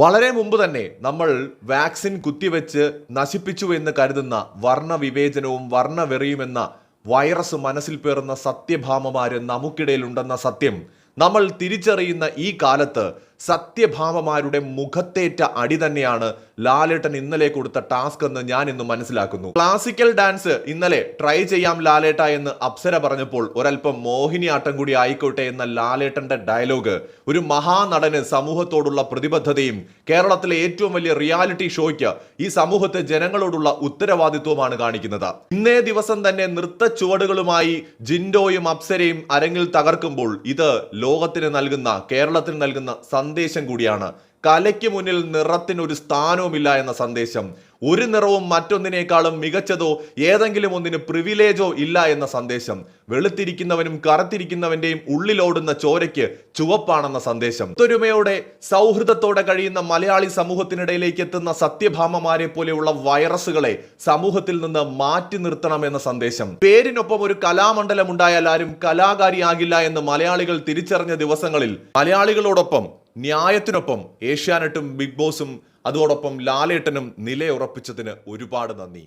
വളരെ മുമ്പ് തന്നെ നമ്മൾ വാക്സിൻ കുത്തിവെച്ച് നശിപ്പിച്ചു എന്ന് കരുതുന്ന വർണവിവേചനവും വർണവെറിയുമെന്ന വൈറസ് മനസ്സിൽ പേറുന്ന സത്യഭാമമാര് നമുക്കിടയിലുണ്ടെന്ന സത്യം നമ്മൾ തിരിച്ചറിയുന്ന ഈ കാലത്ത് സത്യഭാമമാരുടെ മുഖത്തേറ്റ അടി തന്നെയാണ് ലാലേട്ടൻ ഇന്നലെ കൊടുത്ത ടാസ്ക് എന്ന് ഞാൻ ഇന്ന് മനസ്സിലാക്കുന്നു. ക്ലാസിക്കൽ ഡാൻസ് ഇന്നലെ ട്രൈ ചെയ്യാം ലാലേട്ട എന്ന് അപ്സര പറഞ്ഞപ്പോൾ ഒരല്പം മോഹിനിയാട്ടം കൂടി ആയിക്കോട്ടെ എന്ന ലാലേട്ടന്റെ ഡയലോഗ് ഒരു മഹാനടന് സമൂഹത്തോടുള്ള പ്രതിബദ്ധതയും കേരളത്തിലെ ഏറ്റവും വലിയ റിയാലിറ്റി ഷോയ്ക്ക് ഈ സമൂഹത്തെ ജനങ്ങളോടുള്ള ഉത്തരവാദിത്വമാണ് കാണിക്കുന്നത്. ഇന്നേ ദിവസം തന്നെ നൃത്ത ചുവടുകളുമായി ജിൻഡോയും അപ്സരയും അരങ്ങിൽ തകർക്കുമ്പോൾ ഇത് ലോകത്തിന് നൽകുന്ന കേരളത്തിന് നൽകുന്ന സന്ദേശം കൂടിയാണ് കലയ്ക്ക് മുന്നിൽ നിറത്തിന് ഒരു സ്ഥാനവുമില്ല എന്ന സന്ദേശം. ഒരു നിറവും മറ്റൊന്നിനേക്കാളും മികച്ചതോ ഏതെങ്കിലും ഒന്നിന് പ്രിവിലേജോ ഇല്ല എന്ന സന്ദേശം. വെളുത്തിരിക്കുന്നവനും കറുത്തിരിക്കുന്നവന്റെയും ഉള്ളിലോടുന്ന ചോരയ്ക്ക് ചുവപ്പാണെന്ന സന്ദേശം. ഒത്തൊരുമയോടെ സൗഹൃദത്തോടെ കഴിയുന്ന മലയാളി സമൂഹത്തിനിടയിലേക്ക് എത്തുന്ന സത്യഭാമമാരെ പോലെയുള്ള വൈറസുകളെ സമൂഹത്തിൽ നിന്ന് മാറ്റി നിർത്തണം എന്ന സന്ദേശം. പേരിനൊപ്പം ഒരു കലാമണ്ഡലം ഉണ്ടായാൽ ആരും കലാകാരിയാകില്ല എന്ന് മലയാളികൾ തിരിച്ചറിഞ്ഞ ദിവസങ്ങളിൽ മലയാളികളോടൊപ്പം ന്യായത്തിനൊപ്പം ഏഷ്യാനെറ്റും ബിഗ് ബോസും അതോടൊപ്പം ലാലേട്ടനും നിലയുറപ്പിച്ചതിന് ഒരുപാട് നന്ദി.